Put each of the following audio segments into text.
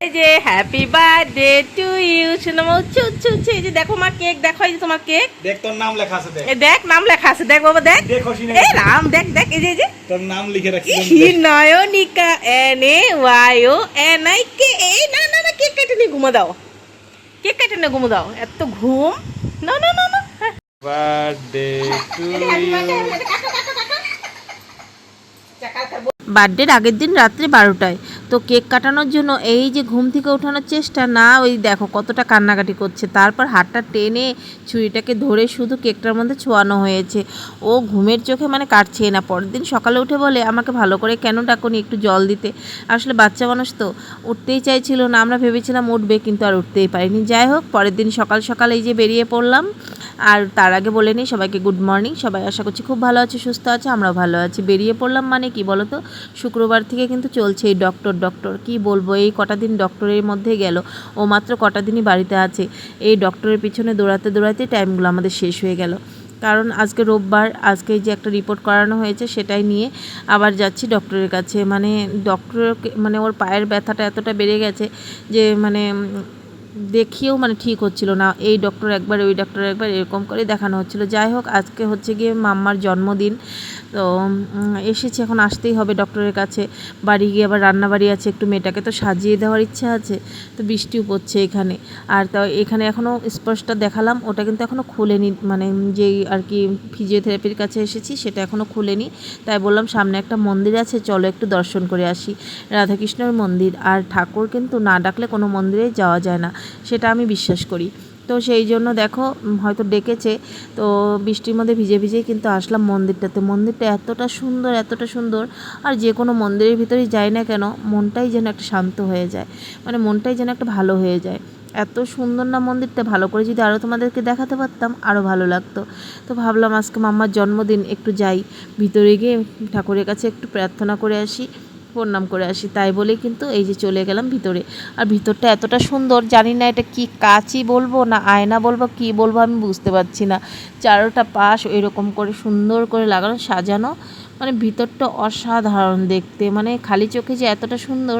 এই যে happy birthday to you শুনো মা উচ্চ উচ্চ উচ্চ এই যে দেখো মা কেক দেখো এই যে তোমার কেক দেখ তোর নাম লেখা আছে দেখ। এ দেখ নাম লেখা আছে দেখ বাবা দেখ। দেখ এই রাম দেখ দেখ এই যে এই যে। তোর নাম লিখে রাখছি ই Nayanika N A Y O N I K এই না না না কেক কেটে নিয়ে ঘুমো দাও। কেক কেটে নিয়ে ঘুমো দাও। এত ঘুম। না না না না। বার্থডে টু বার্থডের আগের দিন রাত্রে বারোটায়। তো কেক কাটানোর জন্য এই যে ঘুম থেকে ওঠানোর চেষ্টা, না, ওই দেখো কতটা কান্নাকাটি করছে। তারপর হাতটা টেনে ছুরিটাকে ধরে শুধু কেকটার মধ্যে ছোঁয়ানো হয়েছে। ও ঘুমের চোখে মানে কাটছে না। পরের দিন সকালে উঠে বলে, আমাকে ভালো করে কেন ডাকুনি একটু জল দিতে? আসলে বাচ্চা মানুষ তো উঠতেই চাইছিল না। আমরা ভেবেছিলাম উঠবে কিন্তু আর উঠতেই পারিনি। যাই হোক, পরের দিন সকাল সকাল এই যে বেরিয়ে পড়লাম। আর তার আগে বলে নিই, সবাইকে গুড মর্নিং। সবাই আশা করছি খুব ভালো আছে, সুস্থ আছে, আমরাও ভালো আছি। বেরিয়ে পড়লাম মানে কি বলো তো শুক্রবার থেকে কিন্তু চলছে এই ডক্টর ডক্টর। কি বলব, এই কটা দিন ডক্টরের মধ্যে গেল। ও মাত্র কটা দিনই বাড়িতে আছে। এই ডক্টরের পিছনে দৌড়াতে দৌড়াতে টাইমগুলো আমাদের শেষ হয়ে গেল। কারণ আজকে রোববার, আজকে যে একটা রিপোর্ট করানো হয়েছে সেটাই নিয়ে আবার যাচ্ছি ডক্টরের কাছে। মানে ডক্টর মানে ওর পায়ের ব্যথাটা এতটা বেড়ে গেছে যে মানে দেখিয়েও মানে ঠিক হচ্ছিল না। এই ডক্টর একবার, ওই ডক্টর একবার এরকম করে দেখানো হচ্ছিল। যাই হোক, আজকে হচ্ছে গিয়ে মাম্মার জন্মদিন। তো এসেছি, এখন আসতেই হবে ডক্টরের কাছে। বাড়ি গিয়ে আবার রান্না বাড়ি আছে, একটু মেয়েটাকে তো সাজিয়ে দেওয়ার ইচ্ছা আছে। তো বৃষ্টিও পড়ছে এখানে। আর তা, এখানে এখনও স্পর্শটা দেখালাম, ওটা কিন্তু এখনও খুলেনি। মানে যেই আর কি ফিজিওথেরাপির কাছে এসেছি, সেটা এখনও খুলেনি। তাই বললাম, সামনে একটা মন্দির আছে, চলো একটু দর্শন করে আসি। রাধাকৃষ্ণের মন্দির। আর ঠাকুর কিন্তু না ডাকলে কোনো মন্দিরে যাওয়া যায় না। সেটা আমি বিশ্বাস করি। তো সেই জন্য দেখো হয়তো ডেকেছে, তো বৃষ্টির মধ্যে ভিজে ভিজেই কিন্তু আসলাম মন্দিরটাতে। মন্দিরটা এতটা সুন্দর এতটা সুন্দর, আর যে কোনো মন্দিরের ভিতরেই যাই না কেন, মনটাই যেন একটা শান্ত হয়ে যায়। মানে মনটাই যেন একটা ভালো হয়ে যায়। এত সুন্দর না মন্দিরটা, ভালো করে যদি আরও তোমাদেরকে দেখাতে পারতাম আরও ভালো লাগতো। তো ভাবলাম আজকে মাম্মার জন্মদিন, একটু যাই। ভিতরে গিয়ে ঠাকুরের কাছে একটু প্রার্থনা করে আসি। প্রণাম করে আসি, তাই বলে কিন্তু এই যে চলে গেলাম ভিতরে। আর ভিতরটা এতটা সুন্দর, জানি না এটা কি কাচই বলব না আয়না বলব, কি বলব আমি বুঝতে পারছি না। চারোটা পাশ এরকম করে সুন্দর করে লাগানো, সাজানো মানে ভিতরটা অসাধারণ দেখতে মানে খালি চোখে যে এতটা সুন্দর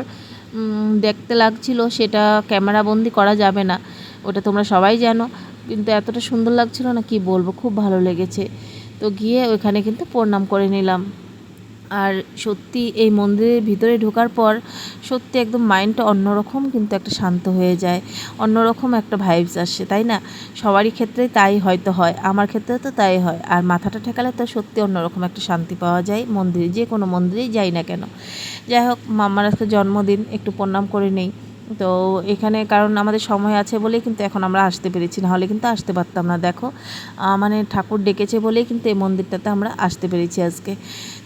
দেখতে লাগছিল সেটা ক্যামেরা বন্দি করা যাবে না, ওটা তোমরা সবাই জানো, কিন্তু এতটা সুন্দর লাগছিল না কি বলব, খুব ভালো লেগেছে। তো গিয়ে ওইখানে কিন্তু প্রণাম করে নিলাম। আর সত্যি এই মন্দিরের ভিতরে ঢোকার পর সত্যি একদম মাইন্ডটা অন্যরকম, কিন্তু একটা শান্ত হয়ে যায়। অন্যরকম একটা ভাইবস আসে, তাই না? সবারই ক্ষেত্রে তাই হয়তো হয়, আমার ক্ষেত্রে তো তাই হয়। আর মাথাটা ঠেকালে তো সত্যি অন্যরকম একটা শান্তি পাওয়া যায়, মন্দিরে, যে কোনো মন্দিরেই যাই না কেন। যাই হোক মাম্মার আজকে জন্মদিন, একটু প্রণাম করে নেই। তো এখানে কারণ আমাদের সময় আছে বলেই কিন্তু এখন আমরা আসতে পেরেছি না হলে কিন্তু আসতে পারতাম না, দেখো। মানে ঠাকুর ডেকেছে বলেই কিন্তু এই মন্দিরটাতে আমরা আসতে পেরেছি আজকে।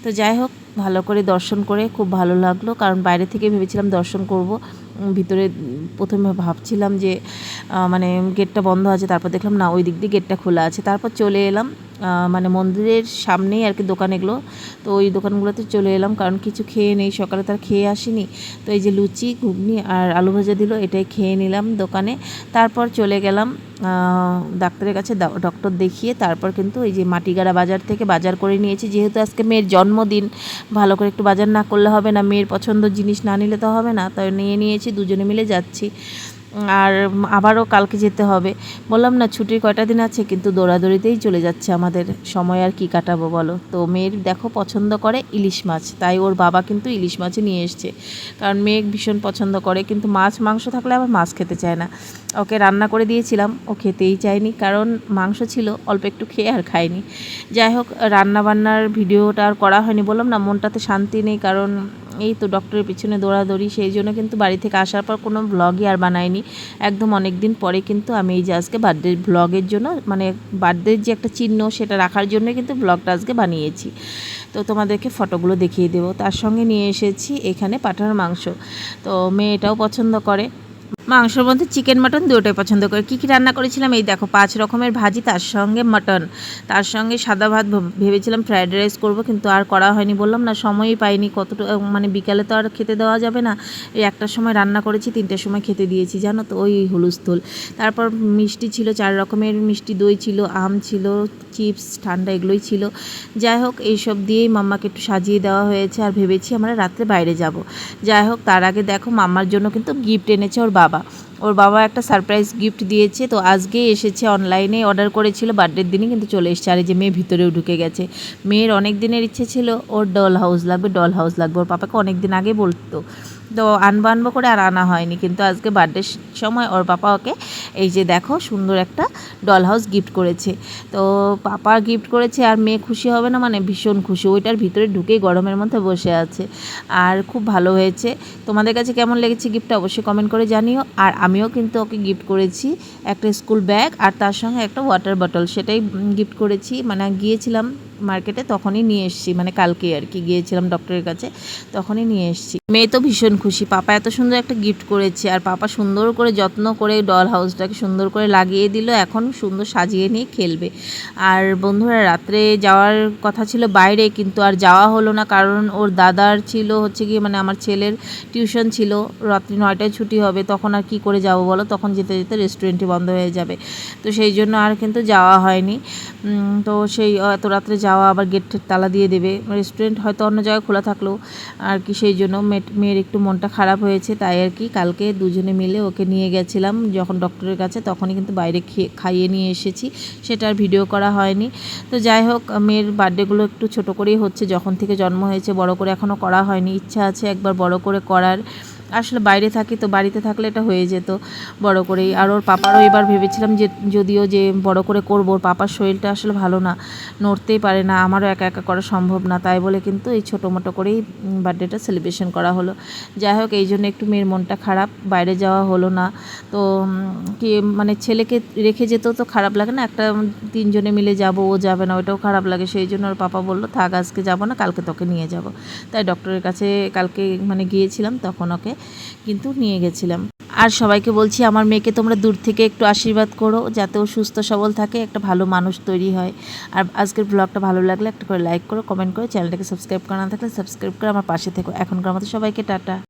তো যাই হোক, ভালো করে দর্শন করে খুব ভালো লাগল, কারণ বাইরে থেকে ভেবেছিলাম দর্শন করব। ভিতরে প্রথমে ভাবছিলাম যে মানে গেটটা বন্ধ আছে, তারপর দেখলাম না, ওই দিক দিয়ে গেটটা খোলা আছে। তারপর চলে এলাম মানে মন্দিরের সামনেই আর কি দোকান এগুলো। তো ওই দোকানগুলোতে চলে এলাম কারণ কিছু খেয়ে নেই, সকালে তার খেয়ে আসিনি। তো এই যে লুচি, ঘুগনি আর আলু ভাজা দিল, এটাই খেয়ে নিলাম দোকানে। তারপর চলে গেলাম ডাক্তারের কাছে ডক্টর দেখিয়ে তারপর কিন্তু এই যে মাটিগাড়া বাজার থেকে বাজার করে নিয়েছি। যেহেতু আজকে মেয়ের জন্মদিন, ভালো করে একটু বাজার না করলে হবে না, মেয়ের পছন্দ জিনিস না নিলে তো হবে না। তাই নিয়ে নিয়েছি, দুজনে মিলে যাচ্ছি। আর আবারও কালকে যেতে হবে। বললাম, না, ছুটির কয়টা দিন আছে? কিন্তু দৌড়াদৌড়িতেই চলে যাচ্ছে আমাদের। সময় আর কি কাটাবো বলো? তো মেয়ের দেখো, পছন্দ করে ইলিশ মাছ। তাই ওর বাবা কিন্তু ইলিশ মাছই নিয়ে এসছে। কারণ মেয়ে ভীষণ পছন্দ করে, কিন্তু মাছ, মাংস থাকলে আবার মাছ খেতে চায় না। ওকে রান্না করে দিয়েছিলাম, ও খেতেই চায়নি। কারণ মাংস ছিল, অল্প একটু খেয়ে আর খায়নি। যাই হোক, রান্নাবান্নার ভিডিওটা আর করা হয়নি। বললাম, না, মনটাতে শান্তি নেই, কারণ এই তো ডক্টরের পিছনে দৌড়াদৌড়ি, সেই জন্য কিন্তু বাড়ি থেকে আসার পর কোনো ব্লগই আর বানাইনি। একদম অনেক দিন পরে কিন্তু আমি এই যে আজকে বার্থডে ব্লগের জন্য মানে বার্থডের যে একটা চিহ্ন সেটা রাখার জন্য কিন্তু ব্লগটা আজকে বানিয়েছি। তো তোমাদেরকে ফটোগুলো দেখিয়ে দেবো। তার সঙ্গে নিয়ে এসেছি এখানে পাঠার মাংস। তো মেয়েটাও পছন্দ করে। মাংসর মধ্যে চিকেন মাটন দুটোই পছন্দ করে। কী কী রান্না করেছিলাম? এই দেখো, পাঁচ রকমের ভাজি, তার সঙ্গে মাটন। তার সঙ্গে সাদা ভাত ভেবেছিলাম ফ্রায়েড রাইস করব, কিন্তু আর করা হয়নি। বললাম, না, সময়ই পাইনি। কতটুকু মানে বিকালে তো আর খেতে দেওয়া যাবে না। এই একটার সময় রান্না করেছি, তিনটের সময় খেতে দিয়েছি, জানো তো, ওই হুলুস্থুল তারপর মিষ্টি ছিল, চার রকমের মিষ্টি, দই ছিল, আম ছিল, চিপস, ঠান্ডা এগুলোই ছিল। যাই হোক, এইসব দিয়েই মাম্মাকে একটু সাজিয়ে দেওয়া হয়েছে, আর ভেবেছি আমরা রাত্রে বাইরে যাব। যাই হোক, তার আগে দেখো, মাম্মার জন্য কিন্তু গিফট এনেছে ওর বাবা। ওর বাবা একটা সারপ্রাইজ গিফট দিয়েছে, তো আজকেই এসেছে অনলাইনে অর্ডার করেছিল বার্থডের দিনে কিন্তু চলে এসছে। আর যে মেয়ে ভিতরেও ঢুকে গেছে। মেয়ের অনেক দিনের ইচ্ছে ছিল, ওর ডল হাউস লাগবে ডল হাউস লাগবে। ওর পাপাকে অনেক দিন আগে বলতো তো আনব আনব করে আর আনা হয়নি। কিন্তু আজকে বার্থডের সময় ওর পাপা ওকে এই যে দেখো সুন্দর একটা ডল হাউস গিফট করেছে। তো পাপা গিফট করেছে আর মেয়ে খুশি হবে না মানে ভীষণ খুশি। ওইটার ভিতরে ঢুকেই গরমের মধ্যে বসে আছে। আর খুব ভালো হয়েছে। তোমাদের কাছে কেমন লেগেছে গিফটটা অবশ্যই কমেন্ট করে জানিও। আর আমিও কিন্তু ওকে গিফট করেছি একটা স্কুল ব্যাগ আর তার সঙ্গে একটা ওয়াটার বটল সেটাই গিফট করেছি। মানে গিয়েছিলাম মার্কেটে তখনই নিয়ে এসেছি। মানে কালকে আর কি গিয়েছিলাম ডক্টরের কাছে, তখনই নিয়ে এসেছি। মেয়ে তো ভীষণ খুশি। পাপা এত সুন্দর একটা গিফট করেছে আর পাপা সুন্দর করে যত্ন করে ডল হাউসটাকে সুন্দর করে লাগিয়ে দিল। এখন সুন্দর সাজিয়ে নিয়ে খেলবে। আর বন্ধুরা, রাত্রে যাওয়ার কথা ছিল বাইরে, কিন্তু আর যাওয়া হলো না। কারণ ওর দাদার ছিল হচ্ছে কি মানে আমার ছেলের টিউশন ছিল। রাত্রি নয়টায় ছুটি হবে, তখন আর কি করে যাব বলো? তখন যেতে যেতে রেস্টুরেন্টটি বন্ধ হয়ে যাবে। তো সেই জন্য আর কিন্তু যাওয়া হয়নি। তো সেই, এত রাত্রে যাওয়া আবার গেট তালা দিয়ে দেবে। রেস্টুরেন্ট হয়তো অন্য জায়গায় খোলা থাকলেও আর কি সেই জন্য মেয়ের একটু মনটা খারাপ হয়েছে, তাই আর কি কালকে দুজনে মিলে ওকে নিয়ে গেছিলাম যখন ডক্টরের কাছে, তখনই কিন্তু বাইরে খেয়ে, খাইয়ে নিয়ে এসেছি। সেটা আর ভিডিও করা হয়নি। তো যাই হোক, মেয়ের বার্থডেগুলো একটু ছোট করেই হচ্ছে, যখন থেকে জন্ম হয়েছে, বড় করে এখনও করা হয়নি। ইচ্ছা আছে একবার বড় করে করার। আসলে বাইরে থাকি তো বাড়িতে থাকলে এটা হয়ে যেত বড় করেই। আর ওর পাপারও এবার ভেবেছিলাম যে যদিও যে বড় করে করব, ওর পাপার শরীরটা আসলে ভালো না, নড়তেই পারে না, আমারও একা একা করা সম্ভব না, তাই বলে কিন্তু এই ছোটো মোটো করেই বার্থডেটা সেলিব্রেশন করা হলো। যাই হোক, এই জন্য একটু মেয়ের মনটা খারাপ, বাইরে যাওয়া হলো না। তো কি মানে ছেলেকে রেখে যেতেও তো খারাপ লাগে না, একটা তিনজনে মিলে যাব, ও যাবে না, ওইটাও খারাপ লাগে। সেই জন্য ওর পাপা বলল, থাক, আজকে যাব না, কালকে তোকে নিয়ে যাব। তাই ডক্টরের কাছে কালকে মানে গিয়েছিলাম, তখন ওকে কিন্তু নিয়ে গেছিলাম। আর সবাইকে বলছি, আমার মেয়েকে তোমরা দূর থেকে একটু আশীর্বাদ করো, যাতে ও সুস্থ, সবল থাকে, একটা ভালো মানুষ তৈরি হয়। আর আজকের ব্লগটা ভালো লাগলে একটা করে লাইক করো কমেন্ট করো, চ্যানেলটাকে সাবস্ক্রাইব করা না থাকলে সাবস্ক্রাইব করে আমার পাশে থেকো। এখনকার মতো সবাইকে টাটা।